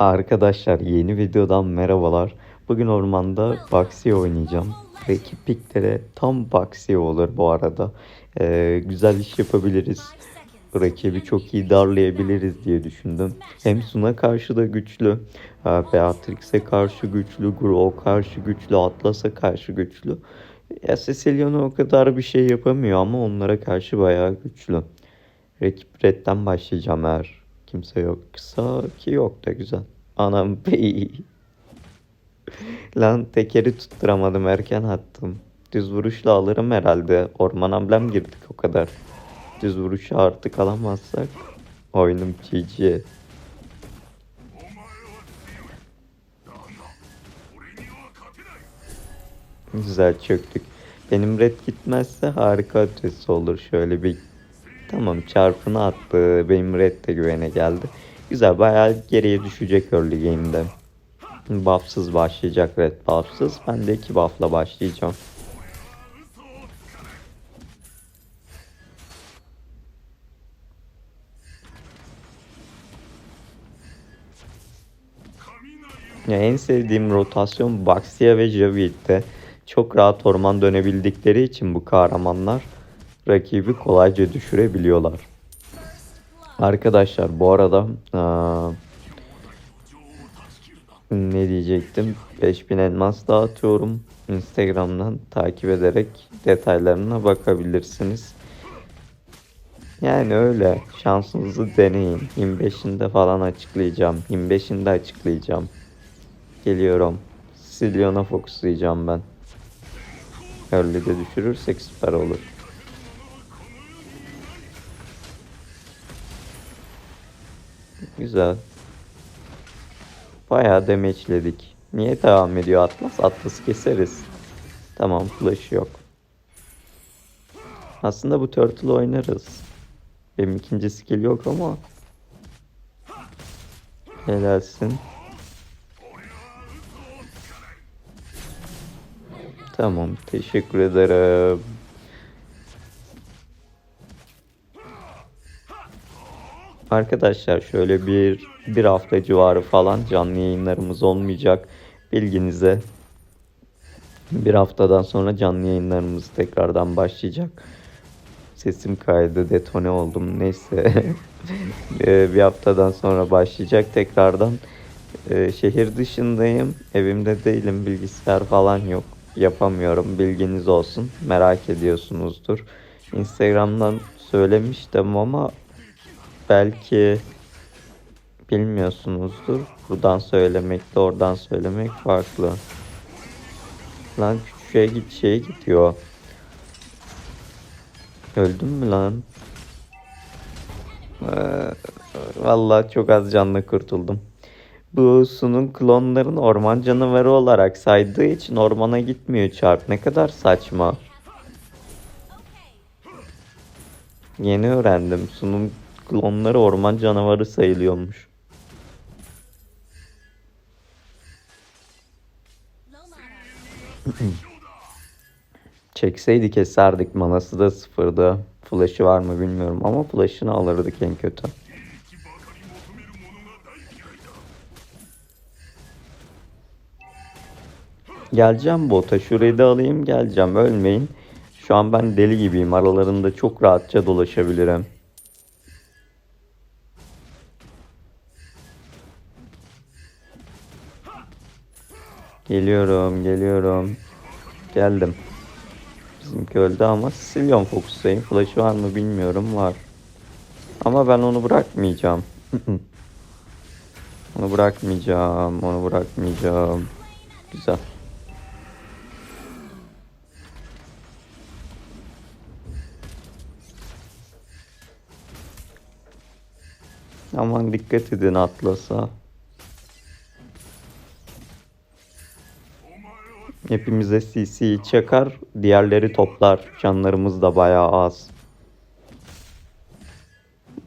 Arkadaşlar yeni videodan merhabalar. Bugün ormanda Baxi oynayacağım. Rakip piklere tam Baxi olur bu arada. Ee, güzel iş yapabiliriz. Rakibi çok iyi darlayabiliriz diye düşündüm. Hem Sun'a karşı da güçlü. e, Beatrix'e karşı güçlü. Grow'a karşı güçlü. Atlas'a karşı güçlü. Ya Cecilia'na o kadar bir şey yapamıyor ama onlara karşı bayağı güçlü. Rakip Red'den başlayacağım eğer kimse yoksa ki yok da güzel. Anam bey. Lan tekeri tutturamadım erken attım. Düz vuruşla alırım herhalde. Orman amblem girdik o kadar. Düz vuruşu artık alamazsak oyunum GG. Güzel çöktük. Benim red gitmezse harika adresi olur. Şöyle bir Tamam çarpını attı. Benim red de güvene geldi. Güzel bayağı geriye düşecek early game'de. Buffsız başlayacak red buffsız. Ben de iki buff'la başlayacağım. Ya en sevdiğim rotasyon Baxia ve Javid'de. Çok rahat orman dönebildikleri için bu kahramanlar rakibi kolayca düşürebiliyorlar. Arkadaşlar bu arada aa, ne diyecektim? 5000 elmas dağıtıyorum. Instagram'dan takip ederek detaylarına bakabilirsiniz. Yani öyle. Şansınızı deneyin. 25'inde falan açıklayacağım. 25'inde açıklayacağım. Geliyorum. Silyon'a fokuslayacağım ben. Öyle de düşürürsek süper olur. Güzel. Bayağı damage'ledik. Niye devam ediyor Atlas? Atlas keseriz. Tamam flash yok. Aslında bu turtle oynarız. Benim ikinci skill yok ama. Helalsin. Tamam teşekkür ederim. Arkadaşlar şöyle bir bir hafta civarı falan canlı yayınlarımız olmayacak. Bilginize bir haftadan sonra canlı yayınlarımız tekrardan başlayacak. Sesim kaydı, detone oldum. Neyse. Ee, bir haftadan sonra başlayacak tekrardan. Ee, şehir dışındayım. Evimde değilim. Bilgisayar falan yok. Yapamıyorum. Bilginiz olsun. Merak ediyorsunuzdur. Instagram'dan söylemiştim ama belki bilmiyorsunuzdur. Buradan söylemekle oradan söylemek farklı. Lan küçük şeye git şeye gidiyor. Öldün mü lan? Ee, vallahi çok az canlı kurtuldum. Bu Su'nun klonların orman canavarı olarak saydığı için ormana gitmiyor çarp. Ne kadar saçma. Yeni öğrendim. Su'nun klonları orman canavarı sayılıyormuş. Çekseydi keserdik. Manası da sıfırdı. Flash'ı var mı bilmiyorum ama flash'ını alırdık en kötü. Geleceğim bota. Şurayı da alayım geleceğim. Ölmeyin. Şu an ben deli gibiyim. Aralarında çok rahatça dolaşabilirim. Geliyorum, geliyorum. Geldim. Bizimki öldü ama Sicilian Fox'tayım. Flash var mı bilmiyorum. Var. Ama ben onu bırakmayacağım. onu bırakmayacağım. Onu bırakmayacağım. Güzel. Aman dikkat edin Atlas'a. Hepimize CC'yi çakar, diğerleri toplar. Canlarımız da bayağı az.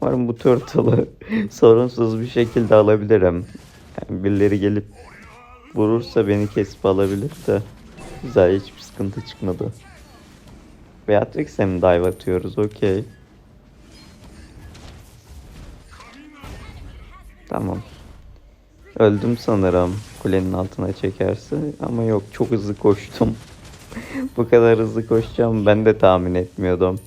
Umarım bu turtle'ı sorunsuz bir şekilde alabilirim. Yani birileri gelip vurursa beni kesip alabilir de. Güzel hiçbir sıkıntı çıkmadı. Beatrix'e mi dive atıyoruz? Okey. Tamam. Öldüm sanırım kulenin altına çekerse ama yok çok hızlı koştum. Bu kadar hızlı koşacağım ben de tahmin etmiyordum.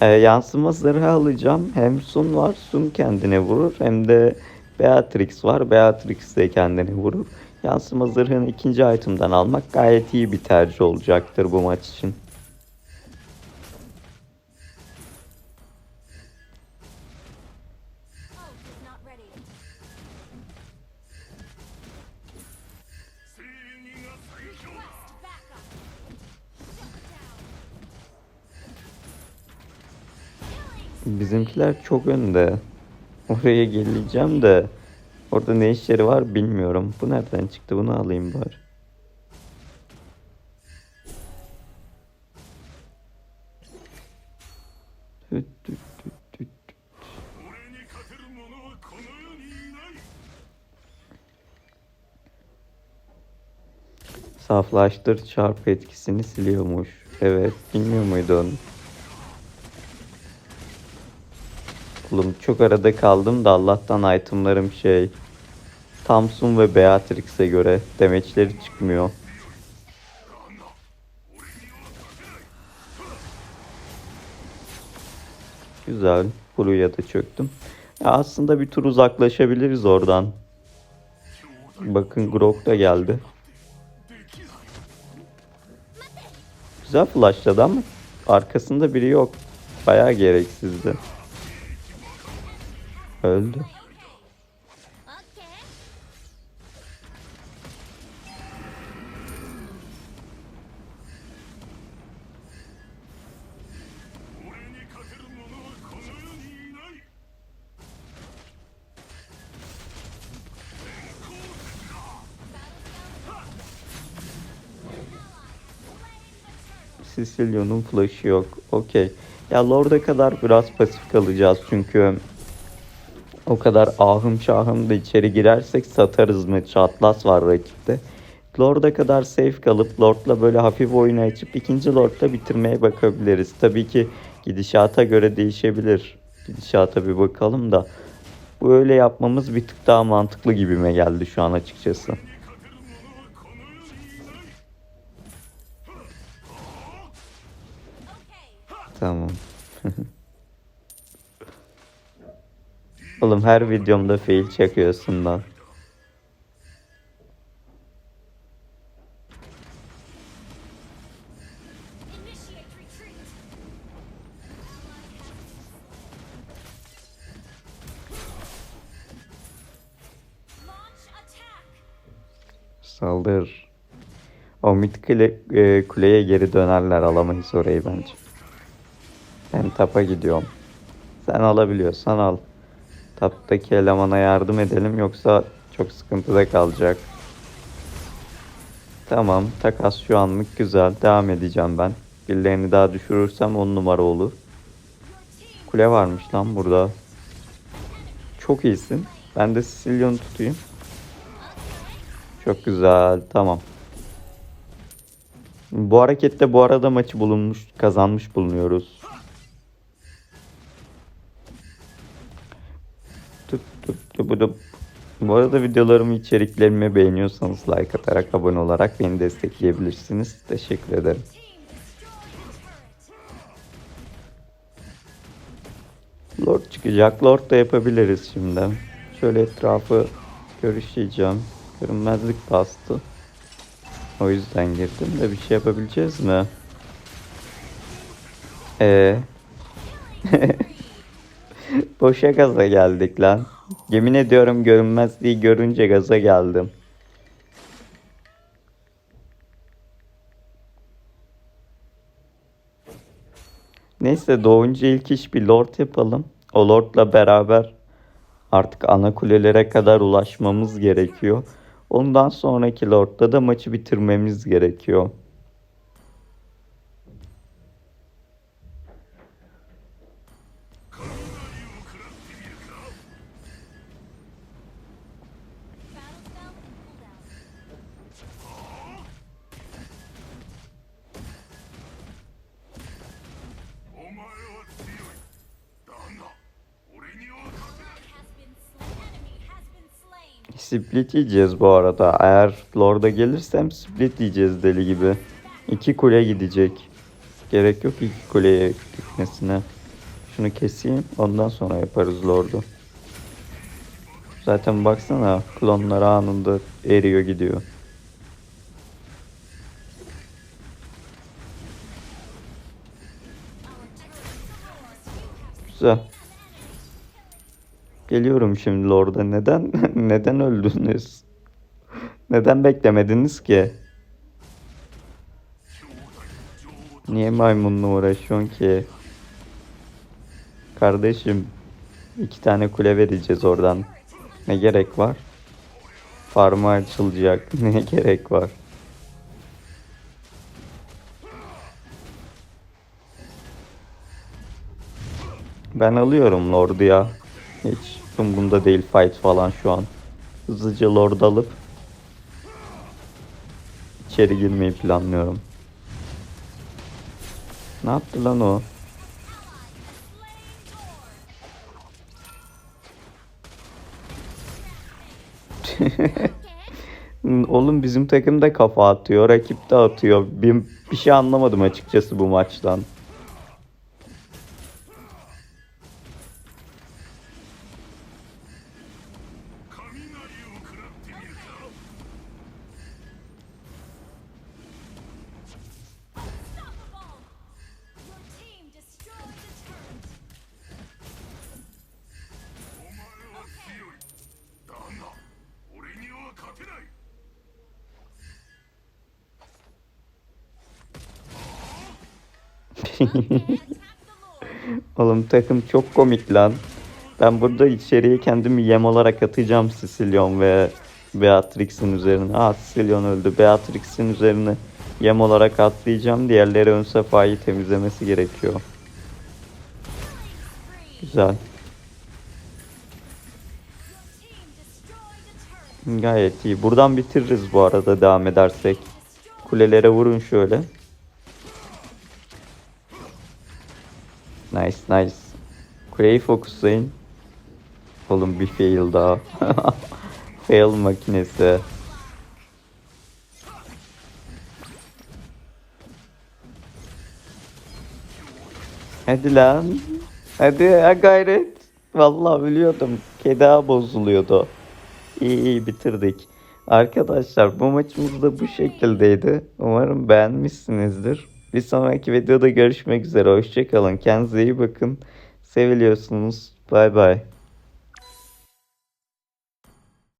Ee, yansıma zırhı alacağım. Hem Sun var. Sun kendine vurur. Hem de Beatrix var. Beatrix de kendine vurur. Yansıma zırhını ikinci item'dan almak gayet iyi bir tercih olacaktır bu maç için. Bizimkiler çok önde. Oraya geleceğim de orada ne işleri var bilmiyorum. Bu nereden çıktı bunu alayım bari. Saflaştır çarp etkisini siliyormuş. Evet bilmiyor muydun? Oğlum çok arada kaldım da Allah'tan itemlarım şey. Thompson ve Beatrix'e göre demeçleri çıkmıyor. Güzel. Kuruya da çöktüm. Ya aslında bir tur uzaklaşabiliriz oradan. Bakın Grok da geldi. Güzel flashladı ama arkasında biri yok. Bayağı gereksizdi. Öldü. Sicilyon'un flash'ı yok. Okey. Ya Lord'a kadar biraz pasif kalacağız çünkü o kadar ahım şahım da içeri girersek satarız mı? Çatlas var rakipte. Lord'a kadar safe kalıp Lord'la böyle hafif oyun açıp ikinci Lord'la bitirmeye bakabiliriz. Tabii ki gidişata göre değişebilir. Gidişata bir bakalım da. Böyle yapmamız bir tık daha mantıklı gibime geldi şu an açıkçası. Tamam. Oğlum her videomda fail çekiyorsun lan. Saldır. O mid kule, e, kuleye geri dönerler alamayız orayı bence. Ben tapa gidiyorum. Sen alabiliyorsan al. Taptaki elemana yardım edelim yoksa çok sıkıntıda kalacak. Tamam takas şu anlık güzel. Devam edeceğim ben. Birilerini daha düşürürsem 10 numara olur. Kule varmış lan burada. Çok iyisin. Ben de Sicilyon'u tutayım. Çok güzel. Tamam. Bu harekette bu arada maçı bulunmuş, kazanmış bulunuyoruz. Bu arada videolarımı, içeriklerimi beğeniyorsanız like atarak, abone olarak beni destekleyebilirsiniz. Teşekkür ederim. Lord çıkacak. Lord da yapabiliriz şimdi. Şöyle etrafı görüşeceğim. Görünmezlik bastı. O yüzden girdim de bir şey yapabileceğiz mi? Ee. Boşa gaza geldik lan. Yemin ediyorum görünmezliği görünce gaza geldim. Neyse doğunca ilk iş bir lord yapalım. O lordla beraber artık ana kulelere kadar ulaşmamız gerekiyor. Ondan sonraki lordda da maçı bitirmemiz gerekiyor. Split yiyeceğiz bu arada. Eğer Lord'a gelirsem split yiyeceğiz deli gibi. İki kule gidecek. Gerek yok iki kuleye gitmesine. Şunu keseyim ondan sonra yaparız Lord'u. Zaten baksana klonlar anında eriyor gidiyor. Güzel. Geliyorum şimdi Lord'a. Neden neden öldünüz? Neden beklemediniz ki? Niye maymunla uğraşıyorsun ki? Kardeşim iki tane kule vereceğiz oradan. Ne gerek var? Farmı açılacak. Ne gerek var? Ben alıyorum Lord'u ya. Hiç umurumda değil fight falan şu an. Hızlıca Lord alıp içeri girmeyi planlıyorum. Ne yaptı lan o? Oğlum bizim takım da kafa atıyor, rakip de atıyor. Bir, bir şey anlamadım açıkçası bu maçtan. Oğlum takım çok komik lan. Ben burada içeriye kendimi yem olarak atacağım Sicilyon ve Beatrix'in üzerine. Aa Sicilyon öldü. Beatrix'in üzerine yem olarak atlayacağım. Diğerleri ön sefayı temizlemesi gerekiyor. Güzel. Gayet iyi. Buradan bitiririz bu arada devam edersek. Kulelere vurun şöyle. Nice nice. Kuleyi fokuslayın. Oğlum bir fail daha. fail makinesi. Hadi lan. Hadi ha gayret. Vallahi ölüyordum. Keda bozuluyordu. İyi iyi bitirdik. Arkadaşlar bu maçımız da bu şekildeydi. Umarım beğenmişsinizdir. Bir sonraki videoda görüşmek üzere. Hoşçakalın. Kendinize iyi bakın. Seviliyorsunuz. Bay bay.